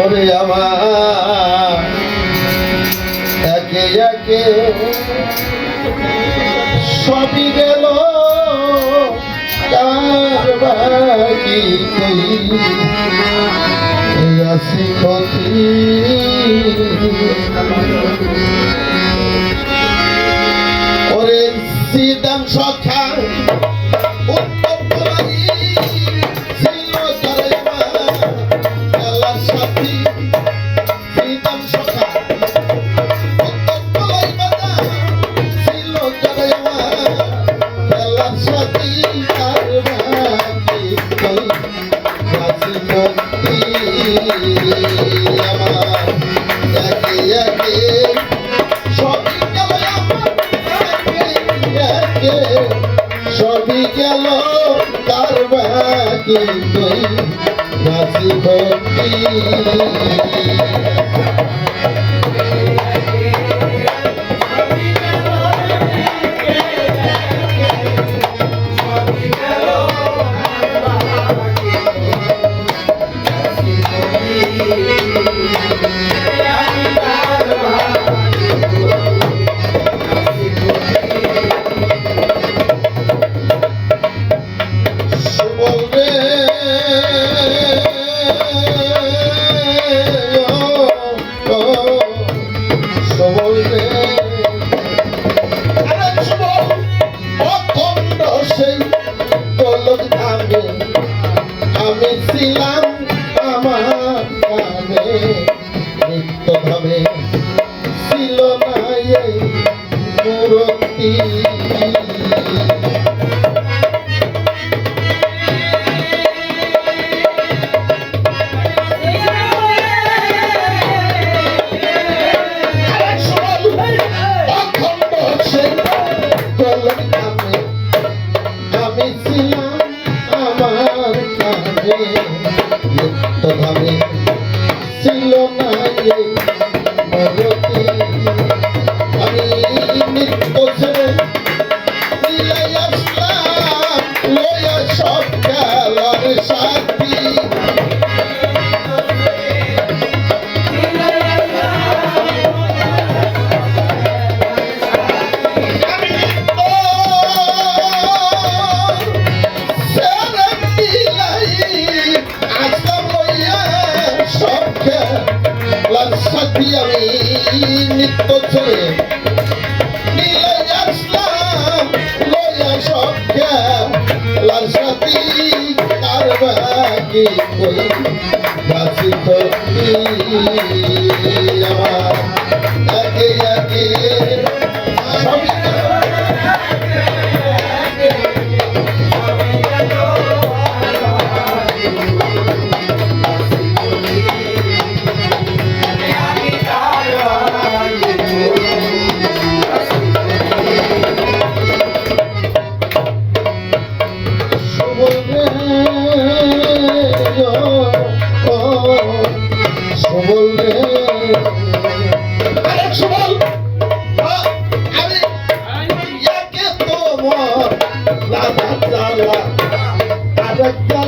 ওরে আমার। একে একে সবই গেল। কার বাকি আসি ক্ষতি ওরে সিদাম সখী নাচি ভক্তি Thank. কি কই বাসি তো আমার একে একে la la la la la la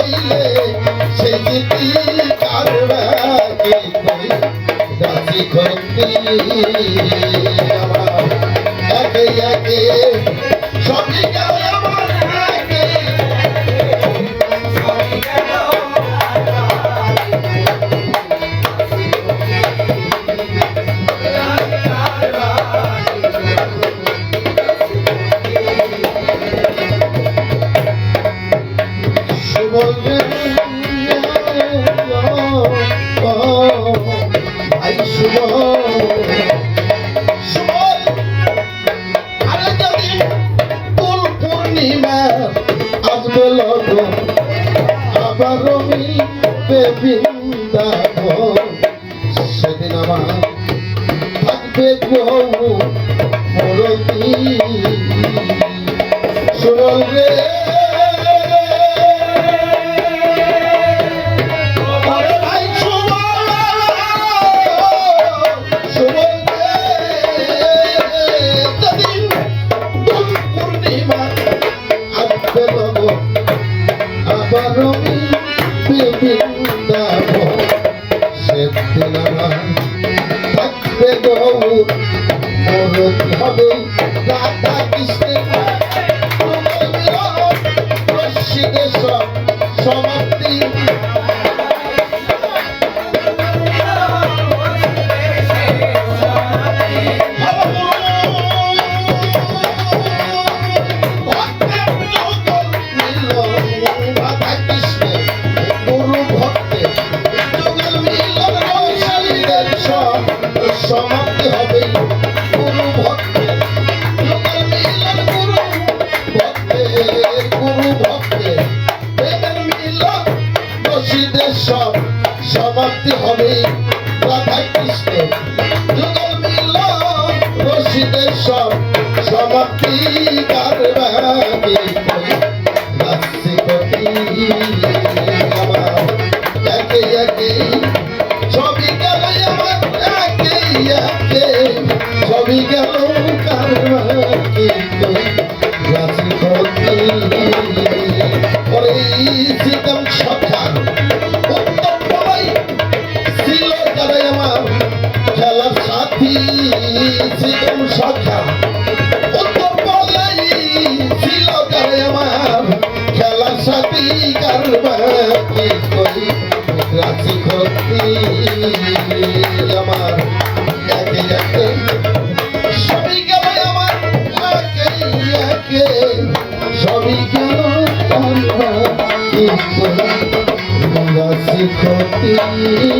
হইলে সে দিদি কার রাজি খন্তি থাকবে বৃন্দাবন সেদিন আমার থাকবে বহু মরতি। সুরল রে। সমাধি হবে। গুরু ভক্তে, লোকাল মিলন গুরু ভক্তে গুরু ভক্তে। বেদের মিলন দোষীদের সব সমাপ্তি হবে। রাধা কৃষ্ণ, যুগল মিলন দোষীদের সব সমাপ্তি Thank you.